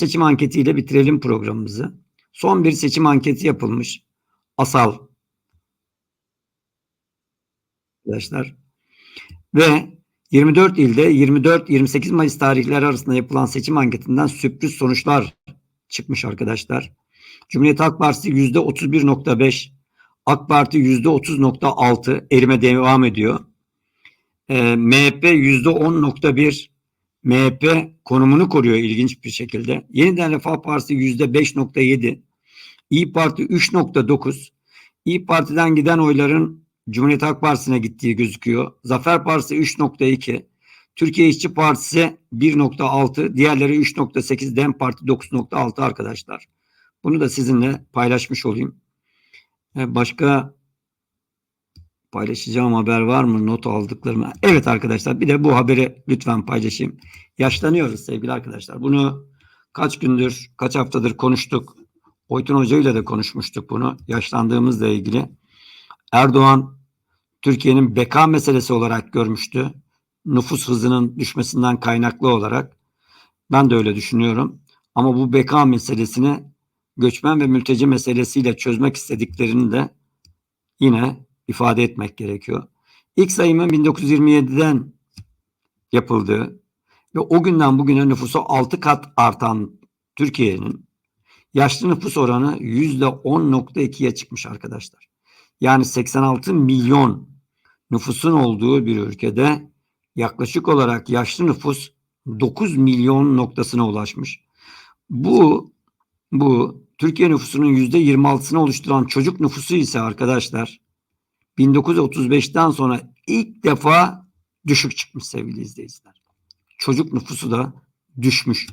seçim anketiyle bitirelim programımızı. Son bir seçim anketi yapılmış. Asal arkadaşlar. Ve 24 ilde 24-28 Mayıs tarihleri arasında yapılan seçim anketinden sürpriz sonuçlar çıkmış arkadaşlar. Cumhuriyet Halk Partisi %31.5, AK Parti %30.6 erime devam ediyor. E, MHP %10.1, MHP konumunu koruyor ilginç bir şekilde. Yeniden Refah Partisi %5.7, İyi Parti 3.9, İyi Parti'den giden oyların Cumhuriyet Halk Partisi'ne gittiği gözüküyor. Zafer Partisi 3.2, Türkiye İşçi Partisi 1.6, diğerleri 3.8, DEM Parti 9.6 arkadaşlar. Bunu da sizinle paylaşmış olayım. Ee, başka paylaşacağım haber var mı? Not aldıklarımı. Evet arkadaşlar bir de bu haberi lütfen paylaşayım. Yaşlanıyoruz sevgili arkadaşlar. Bunu kaç gündür, kaç haftadır konuştuk. Oytun Hoca ile de konuşmuştuk bunu. Yaşlandığımızla ilgili. Erdoğan Türkiye'nin beka meselesi olarak görmüştü. Nüfus hızının düşmesinden kaynaklı olarak. Ben de öyle düşünüyorum. Ama bu beka meselesini göçmen ve mülteci meselesiyle çözmek istediklerini de yine ifade etmek gerekiyor. İlk sayımın 1927'den yapıldığı ve o günden bugüne nüfusu 6 kat artan Türkiye'nin yaşlı nüfus oranı %10.2'ye çıkmış arkadaşlar. Yani 86 milyon nüfusun olduğu bir ülkede yaklaşık olarak yaşlı nüfus 9 milyon noktasına ulaşmış. Bu bu Türkiye nüfusunun %26'sını oluşturan çocuk nüfusu ise arkadaşlar 1935'ten sonra ilk defa düşük çıkmış sevgili izleyiciler. Çocuk nüfusu da düşmüş.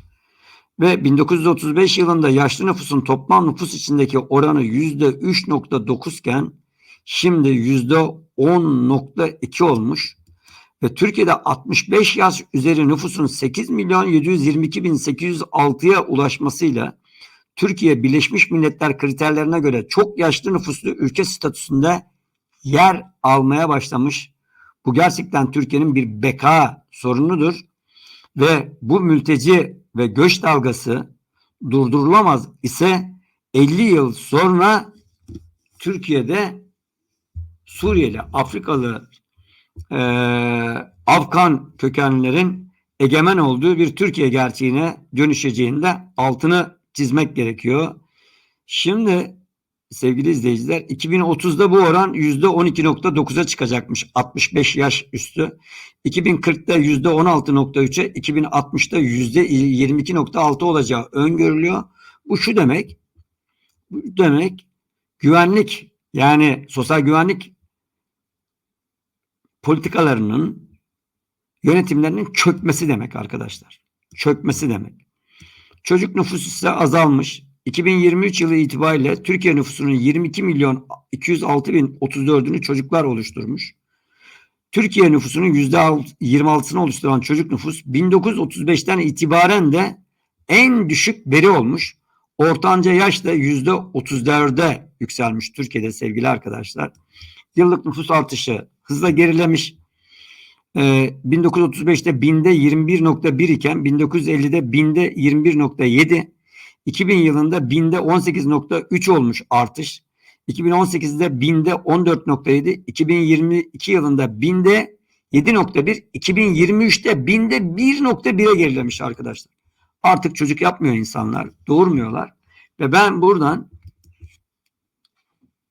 Ve 1935 yılında yaşlı nüfusun toplam nüfus içindeki oranı %3.9 iken şimdi %10.2 olmuş. Ve Türkiye'de 65 yaş üzeri nüfusun 8 milyon 722 bin 806'ya ulaşmasıyla Türkiye Birleşmiş Milletler kriterlerine göre çok yaşlı nüfuslu ülke statüsünde yer almaya başlamış. Bu gerçekten Türkiye'nin bir beka sorunudur ve bu mülteci ve göç dalgası durdurulamaz ise 50 yıl sonra Türkiye'de Suriyeli, Afrikalı, e, Afgan kökenlilerin egemen olduğu bir Türkiye gerçeğine dönüşeceğinde altını çizmek gerekiyor. Şimdi sevgili izleyiciler 2030'da bu oran %12.9'a çıkacakmış 65 yaş üstü. 2040'da %16.3'e 2060'da %22.6 olacağı öngörülüyor. Bu şu demek bu demek güvenlik yani sosyal güvenlik politikalarının yönetimlerinin çökmesi demek arkadaşlar. Çökmesi demek. Çocuk nüfusu ise azalmış. 2023 yılı itibariyle Türkiye nüfusunun 22 milyon 206 bin 34'ünü çocuklar oluşturmuş. Türkiye nüfusunun %26'sını oluşturan çocuk nüfus 1935'ten itibaren de en düşük veri olmuş. Ortanca yaş da %34'e yükselmiş Türkiye'de sevgili arkadaşlar. Yıllık nüfus artışı hızla gerilemiş. Ee, 1935'te binde 21.1 iken 1950'de binde 21.7 2000 yılında binde 18.3 olmuş artış. 2018'de binde 14.7, 2022 yılında binde 7.1, 2023'te binde 1.1'e gerilemiş arkadaşlar. Artık çocuk yapmıyor insanlar, doğurmuyorlar. Ve ben buradan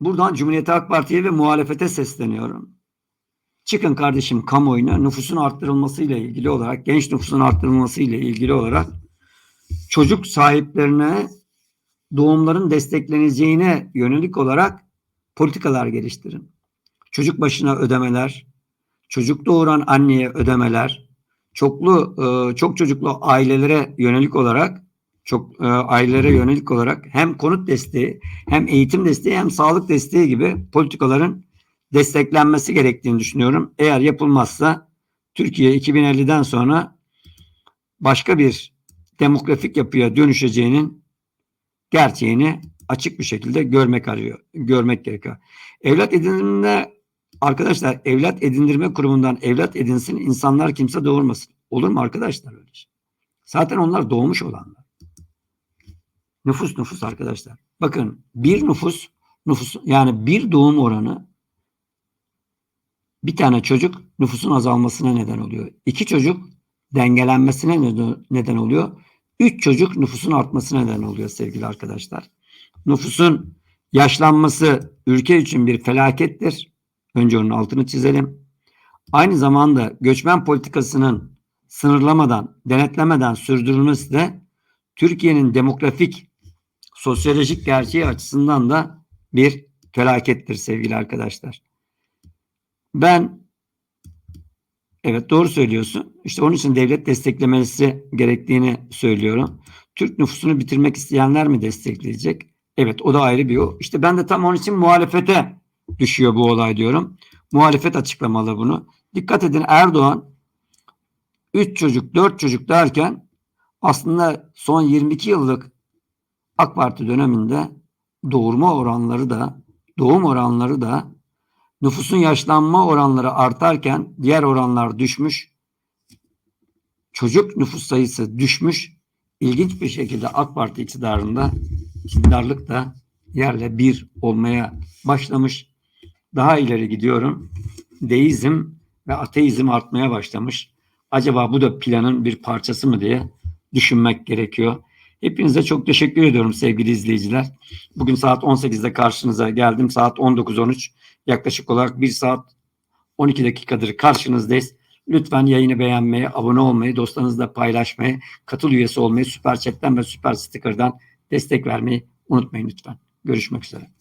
buradan Cumhuriyet Halk Parti'ye ve muhalefete sesleniyorum. Çıkın kardeşim kamuoyuna nüfusun arttırılmasıyla ilgili olarak, genç nüfusun arttırılmasıyla ilgili olarak çocuk sahiplerine doğumların destekleneceğine yönelik olarak politikalar geliştirin. Çocuk başına ödemeler, çocuk doğuran anneye ödemeler, çoklu e, çok çocuklu ailelere yönelik olarak çok e, ailelere yönelik olarak hem konut desteği, hem eğitim desteği, hem sağlık desteği gibi politikaların desteklenmesi gerektiğini düşünüyorum. Eğer yapılmazsa Türkiye 2050'den sonra başka bir demografik yapıya dönüşeceğinin gerçeğini açık bir şekilde görmek arıyor, görmek gerekiyor. Evlat ediniminde arkadaşlar evlat edindirme kurumundan evlat edinsin insanlar kimse doğurmasın. Olur mu arkadaşlar öyle şey? Zaten onlar doğmuş olanlar. Nüfus nüfus arkadaşlar. Bakın bir nüfus nüfus yani bir doğum oranı bir tane çocuk nüfusun azalmasına neden oluyor. İki çocuk dengelenmesine neden oluyor. Üç çocuk nüfusun artmasına neden oluyor sevgili arkadaşlar. Nüfusun yaşlanması ülke için bir felakettir. Önce onun altını çizelim. Aynı zamanda göçmen politikasının sınırlamadan, denetlemeden sürdürülmesi de Türkiye'nin demografik, sosyolojik gerçeği açısından da bir felakettir sevgili arkadaşlar. Ben evet doğru söylüyorsun. İşte onun için devlet desteklemesi gerektiğini söylüyorum. Türk nüfusunu bitirmek isteyenler mi destekleyecek? Evet o da ayrı bir o. İşte ben de tam onun için muhalefete düşüyor bu olay diyorum. Muhalefet açıklamalı bunu. Dikkat edin Erdoğan 3 çocuk 4 çocuk derken aslında son 22 yıllık AK Parti döneminde doğurma oranları da doğum oranları da nüfusun yaşlanma oranları artarken diğer oranlar düşmüş. Çocuk nüfus sayısı düşmüş. İlginç bir şekilde AK Parti iktidarında iktidarlık da yerle bir olmaya başlamış. Daha ileri gidiyorum. Deizm ve ateizm artmaya başlamış. Acaba bu da planın bir parçası mı diye düşünmek gerekiyor. Hepinize çok teşekkür ediyorum sevgili izleyiciler. Bugün saat 18'de karşınıza geldim. Saat 19.13. Yaklaşık olarak 1 saat 12 dakikadır karşınızdayız. Lütfen yayını beğenmeyi, abone olmayı, dostlarınızla paylaşmayı, katıl üyesi olmayı, süper chatten ve süper sticker'dan destek vermeyi unutmayın lütfen. Görüşmek üzere.